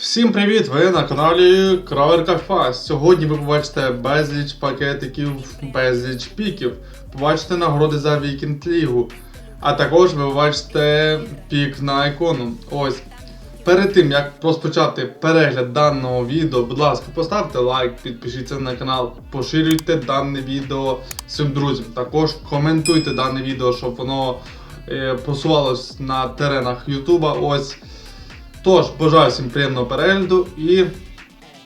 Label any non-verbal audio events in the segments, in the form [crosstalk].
Всім привіт! Ви на каналі Кравер Кафа. Сьогодні ви побачите безліч пакетиків, безліч піків. Побачите нагороди за Вікінд Лігу. А також ви побачите пік на ікону. Ось. Перед тим як розпочати перегляд даного відео, будь ласка, поставте лайк, підпишіться на канал, поширюйте дане відео своїм друзям. Також коментуйте дане відео, щоб воно е, просувалось на теренах Ютуба. Ось. Тож, бажаю всім приємного перегляду і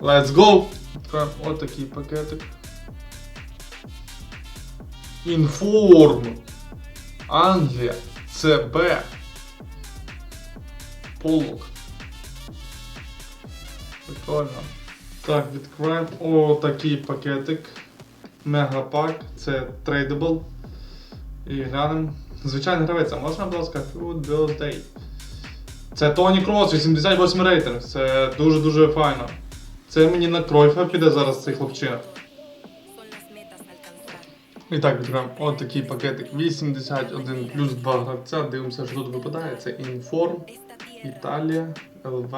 let's go! Відкриваємо отакий пакетик. Інформ. Англія. ЦБ. Полок. Прикольно. Так, відкриваємо отакий пакетик. Мегапак. Це трейдабл. І глянемо. Звичайний гравець, а можна, будь ласка, Food Birthday. Це Тоні Кросс, 88 рейтинг. Це дуже-дуже файно. Це мені на Кройфа піде зараз цей хлопчина. І так, відкриваємо от такий пакетик 81 плюс 2 гравця. Дивимося, що тут випадає. Це Інформ, Італія, ЛВ.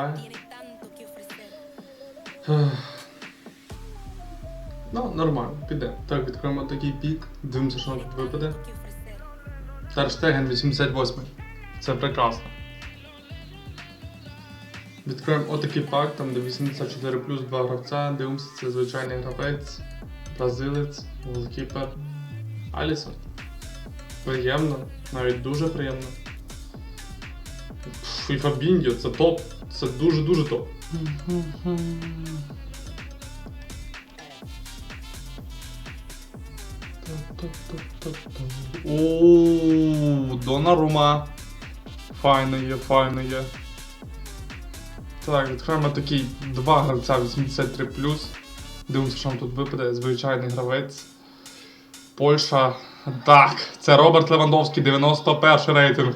Ну, нормально, піде. Так, відкриємо такий пік. Дивимося, що тут випаде. Терштеген 88. Це прекрасно. Відкриємо отакий пак, там де 84 плюс 2 гравця. Дивимося, це звичайний гравець, бразилець, голкіпер. Алісон. Приємно, навіть дуже приємно. Пф, І Фабіньо, це топ. Це дуже-дуже топ. Ооо, Донарума. Файно є, файно є. Так, відкриємо такий два гравця 83 Дивимося, що нам тут випаде. Звичайний гравець. Польща. Так, це Роберт Левандовський, 91 рейтинг.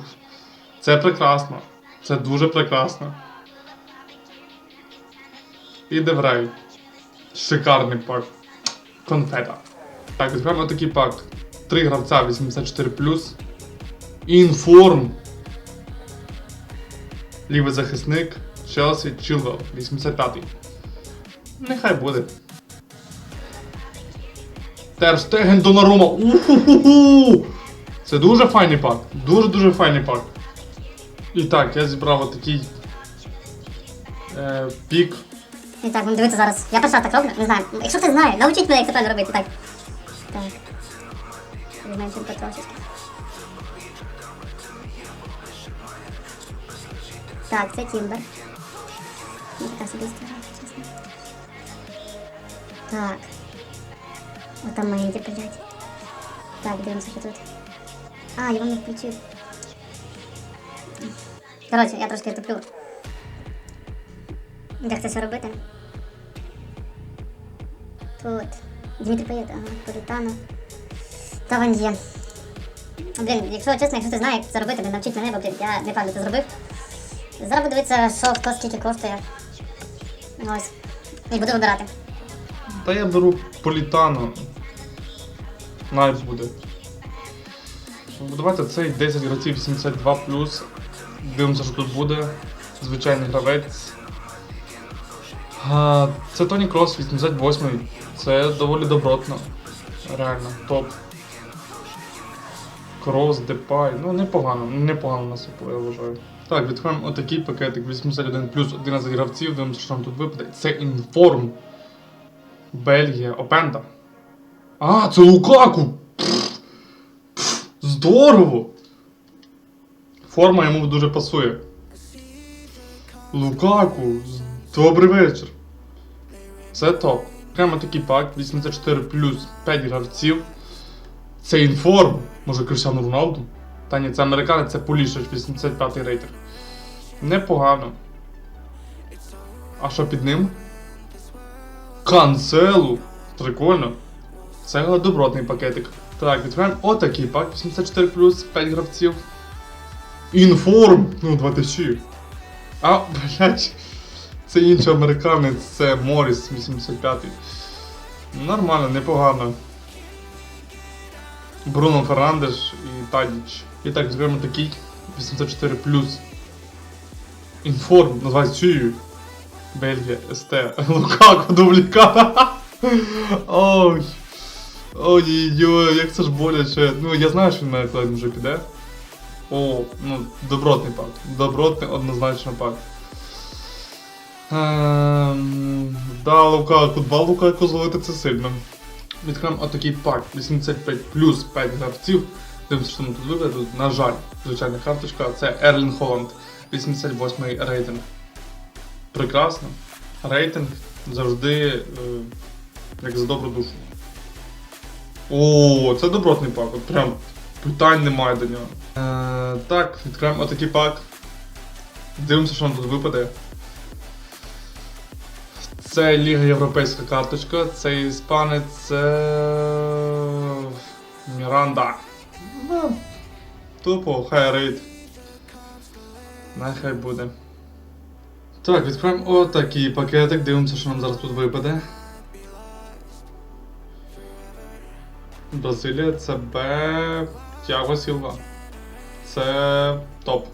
Це прекрасно. Це дуже прекрасно. І Деврей. Шикарний пак. Конфета. Так, відкриємо такий пак. Три гравця 84 Інформ. Лівий захисник. Челсі Чилвел, 85-й. Нехай буде. Терстеген Донарума. Уху-ху-ху! Це дуже файний пак. Дуже-дуже файний пак. І так, я зібрав отакий е, пік. І так, будемо дивитися зараз. Я перша так роблю, не знаю. Якщо хтось знає, навчіть мене, як це правильно робити. Так. Так. Візьмемо тільки трошечки. Так, це Тімбер. Ну, така собі. Так. От там мої блядь. Так, дивимося, що тут. А, його не включив. Коротше, я трошки туплю. Як це все робити? Тут. Дмитрий Паєт, ага, Політано. Та вон є. Блін, якщо чесно, якщо ти знаєш, як це робити, блін, навчіть мене, бо блін, я неправильно це зробив. Зараз буду дивитися, що хто скільки коштує. Ось. І буду вибирати. Та я беру Політано. Навіть буде. Ну, Давайте цей 10 гравців 72 Дивимося, що тут буде. Звичайний гравець. Це Тоні Кросс, 88 Це доволі добротно. Реально, топ. Крос, Депай. Ну, непогано, непогано нас я вважаю. Так, відкриваємо отакий пакетик 81 плюс 11 гравців, дивимося, що нам тут випаде. Це інформ. Бельгія, Опенда. А, це Лукаку! Пф, Здорово! Форма йому дуже пасує. Лукаку, добрий вечір. Це топ. Прямо такий пак, 84 плюс 5 гравців. Це інформ. Може Кришану Роналду? Та ні, це американець, це Полішич, 85 рейтинг. Непогано. А що під ним? Канцелу. Прикольно. Це добротний пакетик. Так, відкриваємо отакий пак. 84 плюс 5 гравців. Інформ! Ну, 2000. А, блядь. Це інший американець, це Моріс 85-й. Нормально, непогано. Бруно Фернандеш і Тадіч. І так, відкриваємо такий 84 плюс. Інформ, називається Чию. Бельгія, СТ, [laughs] Лукаку, дубліка. Ой. Ой-ой, як це ж боляче. Ну, я знаю, що він мене коли вже піде. О, ну, добротний пак. Добротний однозначно пак. Ем, да, Лукаку, два Лукаку зловити це сильно. Відкриємо отакий пак. 85 плюс 5 гравців. Дивимося, що ми тут. Тут, на жаль, звичайна карточка. Це Ерлін Холланд. 88 рейтинг. Прекрасно. Рейтинг завжди е, як за добру душу. О, це добротний пак. От прям питань немає до нього. Е, так, відкриємо отакий пак. Дивимося, що нам тут випаде. Це Ліга Європейська карточка, це іспанець, це. Міранда. Ну, тупо, хай рейд. Нехай буде. Так, відкриваємо отакий пакетик, дивимося, що нам зараз тут випаде. Бразилія, це Б. Тяго Сілва. Це топ.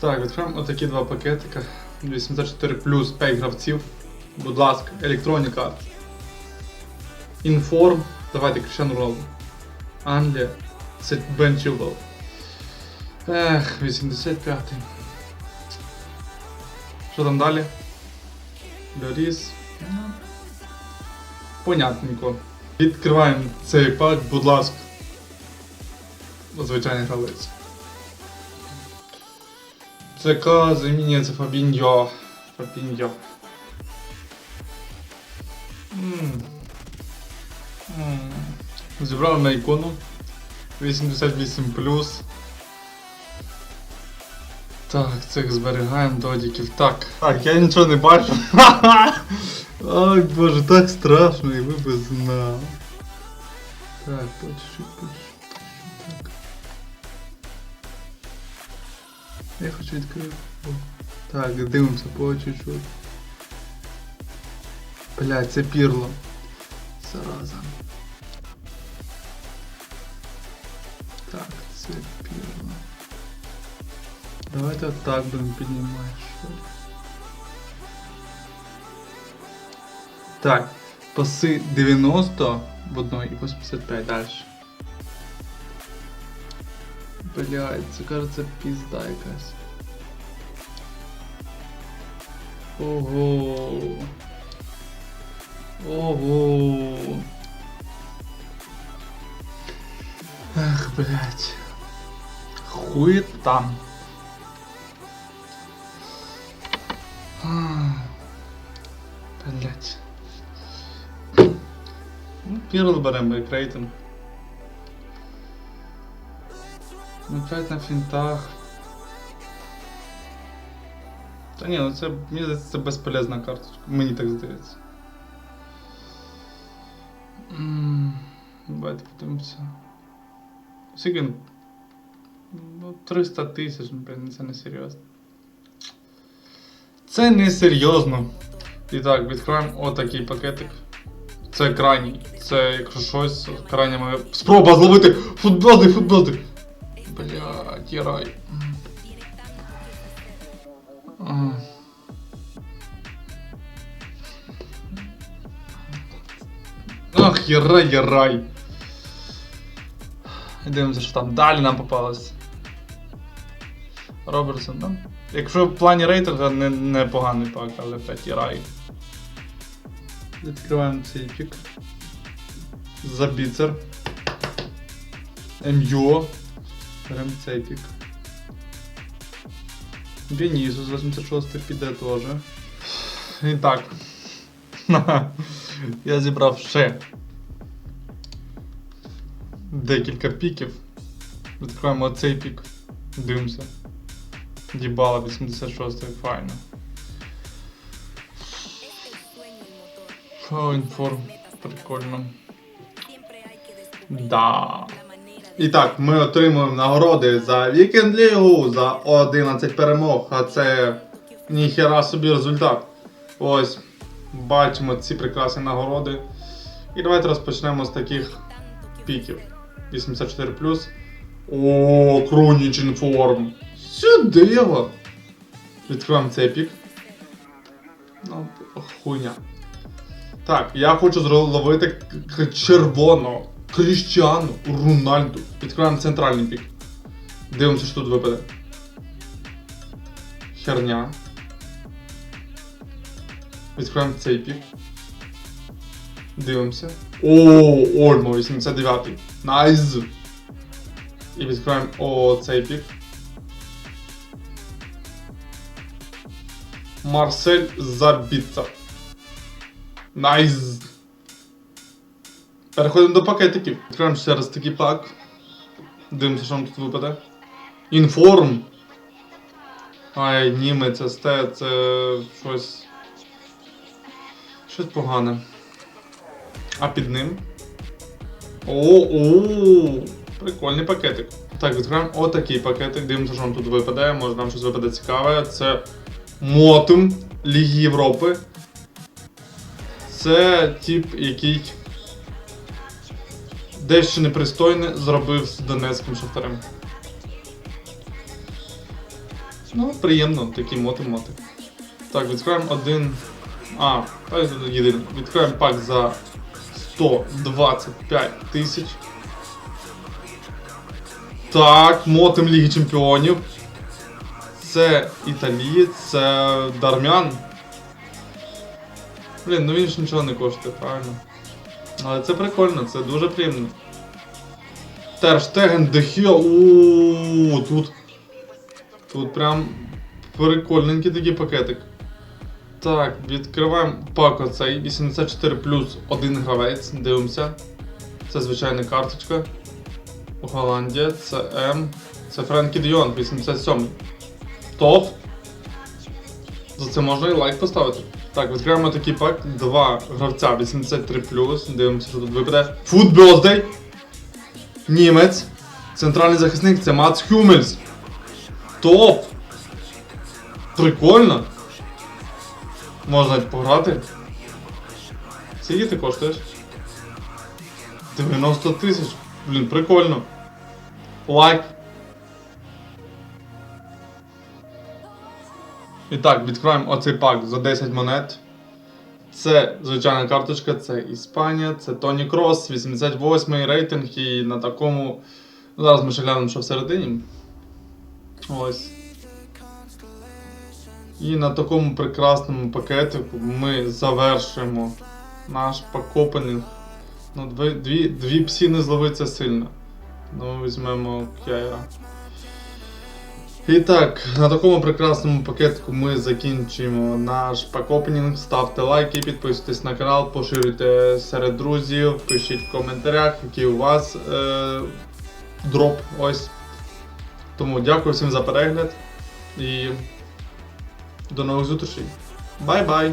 Так, відкриваємо отакі два пакетика. 84 плюс 5 гравців. Будь ласка, електронні карти. Інформ. Давайте Кришан Роналду. Англія. Це Бен Чилвелл. Ех, 85-й. Що там далі? Лоріс. Ну, Понятненько. Відкриваємо цей пак, будь ласка. Звичайний гравець. Казиміння, це Фабіньо. Фабіньо. Зібрали на ікону. 88 Так, цих зберігаємо додіків. Так. Так, я нічого не бачу. [laughs] Ой, боже, так страшно, і ви би знали. Так, по чуть-чуть, по чуть-чуть. Так. Я хочу відкрити. Так, дивимося по чуть-чуть. Блядь, це пірло. Зараза. Так, це пірло. Давайте отак будемо піднімати. Що? Так, паси 90 в одной і 85 далі. Блядь, це кажется пізда якась. Ого. Ого. Эх, блядь. Хуй там. А, Блядь. Ну, Пірл беремо як рейтинг. Ну, опять на фінтах. Та ні, ну це, мені здається, це безполезна карточка. Мені так здається. Давайте подивимося. Скільки? він? Ну, 300 тисяч, блін, це не серйозно. Це не серйозно. І так, відкриваємо отакий пакетик. Це крайній. Це якщо щось, крайня моя. Спроба зловити футболди, футболди. Блядь, ярай. А. Ах, ярай, ярай. Дивимося, що там далі нам попалось. Робертсон, ну. Якщо в плані рейтинга не, не поганий пак, але 5 ярай. Відкриваємо цей пік. Забіцер. МЮ. Беремо цей пік. Вінісус 86 піде теж. І так. [laughs] Я зібрав ще декілька піків. Відкриваємо оцей пік. Дивимося. Дібала 86 файно. О. Прикольно. Да. І так, ми отримуємо нагороди за Вікенд Лігу, за 11 перемог, а це ніхера собі результат. Ось, бачимо ці прекрасні нагороди. І давайте розпочнемо з таких піків. 84 О, Круніч інформ. Його. Відкриваємо цей пік. Ну, хуйня. Так, я хочу зловити червоного Кріщану Рунальду. Відкриваємо центральний пік. Дивимося, що тут випаде. Херня. Відкриваємо цей пік. Дивимося. О, Ольмо, 89-й. Найс. І відкриваємо о, цей пік. Марсель Забіца. Найс. Переходимо до пакетиків. Відкриваємо ще раз такий пак. Дивимося, що нам тут випаде. Інформ. Ай, німець, СТ, це щось. Щось погане. А під ним. О, о, прикольний пакетик. Так, відкриваємо отакий пакетик. Дивимося, що нам тут випадає. Може нам щось випаде цікаве. Це Мотум Ліги Європи. Це тип, який дещо непристойне зробив з Донецьким шахтарем. Ну, приємно, такі моти-моти. Так, відкриваємо один. А, єдиний. Відкриваємо пак за 125 тисяч. Так, мотим Ліги Чемпіонів. Це італієць, це Дармян. Блін, ну він ж нічого не коштує, правильно. Але це прикольно, це дуже приємно. Терштеген Дехіо. Ууу, тут. Тут прям прикольненький такий пакетик. Так, відкриваємо пак оцей 84 плюс один гравець. Дивимося. Це звичайна карточка. Голландія, це М. Це Френкі Діон, 87. Топ. За це можна і лайк поставити. Так, відкриваємо такий пак. Два гравця 83 Дивимося, що тут випаде. Food Німець. Центральний захисник це Мац Хюмельс. Топ! Прикольно. Можна навіть пограти. Скільки ти коштуєш? 90 тисяч. Блін, прикольно. Лайк. І так, відкриваємо оцей пак за 10 монет. Це звичайна карточка, це Іспанія, це Тоні Кросс, 88 рейтинг і на такому. Зараз ми ще глянемо, що всередині. Ось. І на такому прекрасному пакетику ми завершимо наш пакопенінг. Ну, дві, дві, дві псі не зловиться сильно. Ну, візьмемо Кяйра. І так, на такому прекрасному пакетку ми закінчуємо наш пакопенінг. Ставте лайки, підписуйтесь на канал, поширюйте серед друзів, пишіть в коментарях, який у вас е, дроп. Ось. Тому дякую всім за перегляд і до нових зустрічей. Бай-бай!